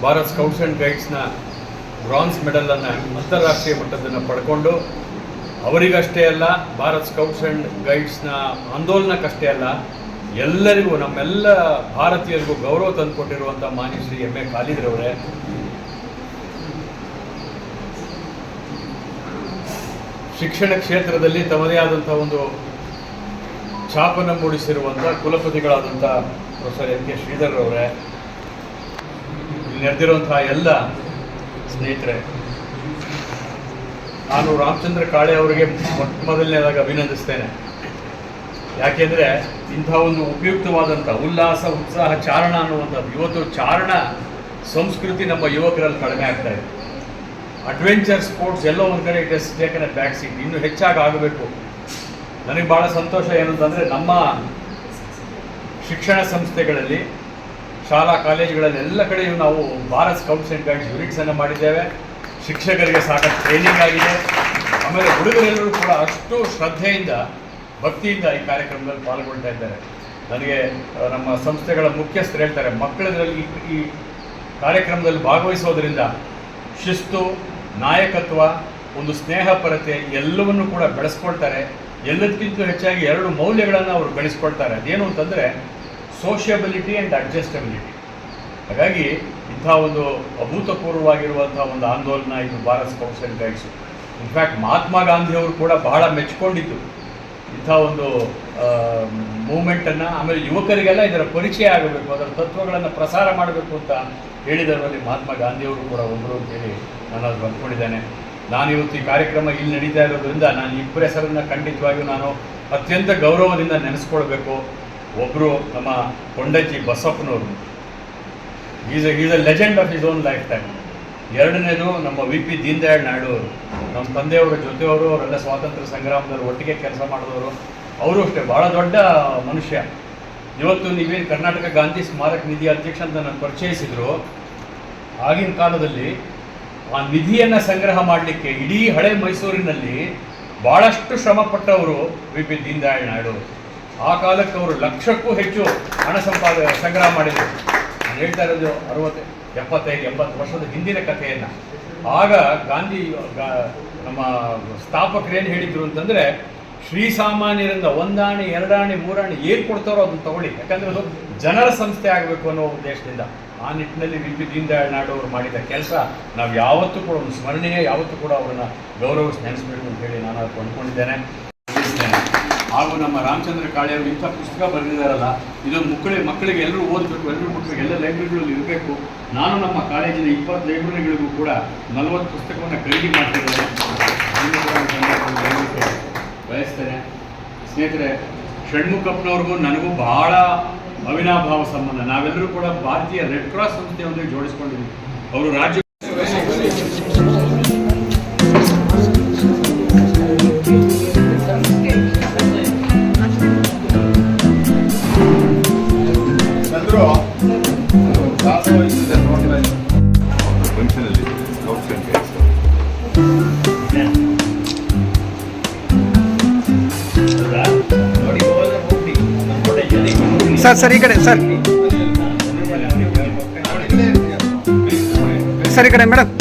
Bharat scouts and ಗೈಡ್ಸ್ನ bronze ಮೆಡಲನ್ನು ಅಂತಾರಾಷ್ಟ್ರೀಯ ಮಟ್ಟದನ್ನು ಪಡ್ಕೊಂಡು ಅವರಿಗಷ್ಟೇ ಅಲ್ಲ, ಭಾರತ್ ಸ್ಕೌಟ್ಸ್ ಆ್ಯಂಡ್ ಗೈಡ್ಸ್ನ ಆಂದೋಲನಕ್ಕಷ್ಟೇ ಅಲ್ಲ, ಎಲ್ಲರಿಗೂ, ನಮ್ಮೆಲ್ಲ ಭಾರತೀಯರಿಗೂ ಗೌರವ ತಂದುಕೊಟ್ಟಿರುವಂಥ ಮಾನ್ಯ ಶ್ರೀ ಎಂ ಎ ಖಾಲಿದ್ರವರೇ ಶಿಕ್ಷಣ ಕ್ಷೇತ್ರದಲ್ಲಿ ತಮ್ಮದೇ ಆದಂಥ ಒಂದು ಛಾಪನ್ನು ಮೂಡಿಸಿರುವಂಥ ಕುಲಪತಿಗಳಾದಂಥ ಪ್ರೊಫೆಸರ್ ಎನ್ ಕೆ ಶ್ರೀಧರ್ ಅವರೇ ನೆರೆದಿರುವಂತಹ ಎಲ್ಲ ಸ್ನೇಹಿತರೆ, ನಾನು ರಾಮಚಂದ್ರ ಕಾಳೆ ಅವರಿಗೆ ಮೊಟ್ಟ ಮೊದಲನೇದಾಗಿ ಅಭಿನಂದಿಸ್ತೇನೆ. ಯಾಕೆಂದರೆ ಇಂಥ ಒಂದು ಉಪಯುಕ್ತವಾದಂಥ ಉಲ್ಲಾಸ, ಉತ್ಸಾಹ, ಚಾರಣ ಅನ್ನುವಂಥ ಇವತ್ತು ಚಾರಣ ಸಂಸ್ಕೃತಿ ನಮ್ಮ ಯುವಕರಲ್ಲಿ ಕಡಿಮೆ ಆಗ್ತಾ ಇದೆ. ಅಡ್ವೆಂಚರ್ ಸ್ಪೋರ್ಟ್ಸ್ ಎಲ್ಲೋ ಒಂದು ಕಡೆ it is taken a back seat ಇನ್ನೂ ಹೆಚ್ಚಾಗಿ ಆಗಬೇಕು. ನನಗೆ ಭಾಳ ಸಂತೋಷ ಏನಂತಂದರೆ ನಮ್ಮ ಶಿಕ್ಷಣ ಸಂಸ್ಥೆಗಳಲ್ಲಿ ಶಾಲಾ ಕಾಲೇಜುಗಳಲ್ಲಿ ಎಲ್ಲ ಕಡೆಯೂ ನಾವು ಭಾರತ್ ಸ್ಕೌಟ್ಸ್ ಆ್ಯಂಡ್ ಗೈಡ್ಸ್ ಯೂನಿಟ್ಸನ್ನು ಮಾಡಿದ್ದೇವೆ. ಶಿಕ್ಷಕರಿಗೆ ಸಾಕಷ್ಟು ಟ್ರೈನಿಂಗ್ ಆಗಿದೆ. ಆಮೇಲೆ ಹುಡುಗರೆಲ್ಲರೂ ಕೂಡ ಅಷ್ಟು ಶ್ರದ್ಧೆಯಿಂದ, ಭಕ್ತಿಯಿಂದ ಈ ಕಾರ್ಯಕ್ರಮದಲ್ಲಿ ಪಾಲ್ಗೊಳ್ತಾ ಇದ್ದಾರೆ. ನನಗೆ ನಮ್ಮ ಸಂಸ್ಥೆಗಳ ಮುಖ್ಯಸ್ಥರು ಹೇಳ್ತಾರೆ ಮಕ್ಕಳಲ್ಲಿ ಈ- ಕಾರ್ಯಕ್ರಮದಲ್ಲಿ ಭಾಗವಹಿಸೋದ್ರಿಂದ ಶಿಸ್ತು, ನಾಯಕತ್ವ, ಒಂದು ಸ್ನೇಹಪರತೆ ಎಲ್ಲವನ್ನು ಕೂಡ ಬೆಳೆಸ್ಕೊಳ್ತಾರೆ. ಎಲ್ಲದಕ್ಕಿಂತ ಹೆಚ್ಚಾಗಿ ಎರಡು ಮೌಲ್ಯಗಳನ್ನು ಅವರು ಬೆಳೆಸ್ಕೊಳ್ತಾರೆ ಅದೇನು ಅಂತಂದರೆ ಸೋಷಿಯಬಿಲಿಟಿ ಆ್ಯಂಡ್ ಅಡ್ಜಸ್ಟಬಿಲಿಟಿ ಹಾಗಾಗಿ ಇಂಥ ಒಂದು ಅಭೂತಪೂರ್ವವಾಗಿರುವಂಥ ಒಂದು ಆಂದೋಲನ ಇದು Bharat scouts and guides in fact Mahatma ಗಾಂಧಿಯವರು ಕೂಡ ಬಹಳ ಮೆಚ್ಕೊಂಡಿದ್ದು. ಇಂಥ ಒಂದು ಮೂಮೆಂಟನ್ನು ಆಮೇಲೆ ಯುವಕರಿಗೆಲ್ಲ ಇದರ ಪರಿಚಯ ಆಗಬೇಕು, ಅದರ ತತ್ವಗಳನ್ನು ಪ್ರಸಾರ ಮಾಡಬೇಕು ಅಂತ ಹೇಳಿದವರಲ್ಲಿ ಮಹಾತ್ಮ ಗಾಂಧಿಯವರು ಕೂಡ ಒಬ್ಬರು ಅಂತೇಳಿ ನಾನು ಅದು ಬಂದ್ಕೊಂಡಿದ್ದೇನೆ ನಾನು ಇವತ್ತು ಈ ಕಾರ್ಯಕ್ರಮ ಇಲ್ಲಿ ನಡೀತಾ ಇರೋದ್ರಿಂದ ನಾನು ಇಬ್ಬರ ಹೆಸರನ್ನು ಖಂಡಿತವಾಗಿಯೂ ನಾನು ಅತ್ಯಂತ ಗೌರವದಿಂದ ನೆನೆಸ್ಕೊಳ್ಬೇಕು. ಒಬ್ಬರು ನಮ್ಮ Kondajji ಬಸಪ್ಪನವರು. Is is a legend of his own lifetime ಎರಡನೇದು ನಮ್ಮ ವಿ ಪಿ ದೀನದಯಾಳ್ ನಾಯ್ಡು ಅವರು. ನಮ್ಮ ತಂದೆಯವರ ಜೊತೆಯವರು, ಅವರೆಲ್ಲ ಸ್ವಾತಂತ್ರ್ಯ ಸಂಗ್ರಾಮದವರು ಒಟ್ಟಿಗೆ ಕೆಲಸ ಮಾಡಿದವರು. ಅವರು ಅಷ್ಟೇ ಭಾಳ ದೊಡ್ಡ ಮನುಷ್ಯ. ಇವತ್ತು ನೀವೇ ಕರ್ನಾಟಕ ಗಾಂಧಿ ಸ್ಮಾರಕ ನಿಧಿ ಅಧ್ಯಕ್ಷ ಅಂತ ನಾನು ಪರಿಚಯಿಸಿದ್ರು. ಆಗಿನ ಕಾಲದಲ್ಲಿ ಆ ನಿಧಿಯನ್ನು ಸಂಗ್ರಹ ಮಾಡಲಿಕ್ಕೆ ಇಡೀ ಹಳೆ ಮೈಸೂರಿನಲ್ಲಿ ಭಾಳಷ್ಟು ಶ್ರಮಪಟ್ಟವರು ವಿ ಪಿ ದೀನದಯಾಳ್ ನಾಯ್ಡು ಅವರು. ಆ ಕಾಲಕ್ಕೆ ಅವರು ಲಕ್ಷಕ್ಕೂ ಹೆಚ್ಚು ಹಣ ಸಂಪಾದ ಸಂಗ್ರಹ ಮಾಡಿದರು. ನಾನು ಹೇಳ್ತಾ ಇರೋದು ಅರವತ್ತು, ಎಪ್ಪತ್ತೈದು, ಎಂಬತ್ತು ವರ್ಷದ ಹಿಂದಿನ ಕಥೆಯನ್ನು. ಆಗ ಗಾಂಧಿ ನಮ್ಮ ಸ್ಥಾಪಕರೇನು ಹೇಳಿದ್ರು ಅಂತಂದರೆ ಶ್ರೀಸಾಮಾನ್ಯರಿಂದ ಒಂದಾಣಿ, ಎರಡಾಣಿ, ಮೂರಾಣಿ ಏನು ಕೊಡ್ತಾರೋ ಅದನ್ನು ತಗೊಳ್ಳಿ. ಯಾಕಂದರೆ ಅದು ಜನರ ಸಂಸ್ಥೆ ಆಗಬೇಕು ಅನ್ನೋ ಉದ್ದೇಶದಿಂದ. ಆ ನಿಟ್ಟಿನಲ್ಲಿ ವಿ. ಪಿ. ದೀನದಯಾಳ್ ನಾಡು ಅವರು ಮಾಡಿದ ಕೆಲಸ, ನಾವು ಯಾವತ್ತೂ ಕೂಡ ಒಂದು ಸ್ಮರಣೀಯ, ಯಾವತ್ತೂ ಕೂಡ ಅವರನ್ನು ಗೌರವಿಸಿ ನೆನೆಸಬೇಕು ಅಂತ ಹೇಳಿ ನಾನು ಕೊಂಡ್ಕೊಂಡಿದ್ದೇನೆ. ಹಾಗೂ ನಮ್ಮ ರಾಮಚಂದ್ರ ಕಾಳೆಯವರು ಇಂಥ ಪುಸ್ತಕ ಬರೆದಿದ್ದಾರಲ್ಲ, ಇದು ಮಕ್ಕಳಿಗೆ ಮಕ್ಕಳಿಗೆ ಎಲ್ಲರೂ ಓದಬೇಕು, ಎಲ್ಲರೂ ಮಕ್ಕಳಿಗೆ ಎಲ್ಲ ಲೈಬ್ರರಿಗಳಲ್ಲಿ ಇರಬೇಕು. ನಾನು ನಮ್ಮ ಕಾಲೇಜಿನ ಇಪ್ಪತ್ತು ಲೈಬ್ರರಿಗಳಿಗೂ ಕೂಡ ನಲವತ್ತು ಪುಸ್ತಕವನ್ನು ಖರೀದಿ ಮಾಡ್ತಿದ್ದೇನೆ. ಬಯಸ್ತೇನೆ. ಸ್ನೇಹಿತರೆ, ಷಣ್ಮುಖಪ್ಪನವ್ರಿಗೂ ನನಗೂ ಬಹಳ ಅವಿನಾಭಾವ ಸಂಬಂಧ. ನಾವೆಲ್ಲರೂ ಕೂಡ ಭಾರತೀಯ ರೆಡ್ ಕ್ರಾಸ್ ಸಂಸ್ಥೆಯೊಂದಿಗೆ ಜೋಡಿಸ್ಕೊಂಡಿದ್ದೀವಿ. ಅವರು ರಾಜ್ಯ ಸರ್ ಸರ್ ಈ ಕಡೆ ಸರ್ ಸರ್ ಈ ಕಡೆ ಮೇಡಮ್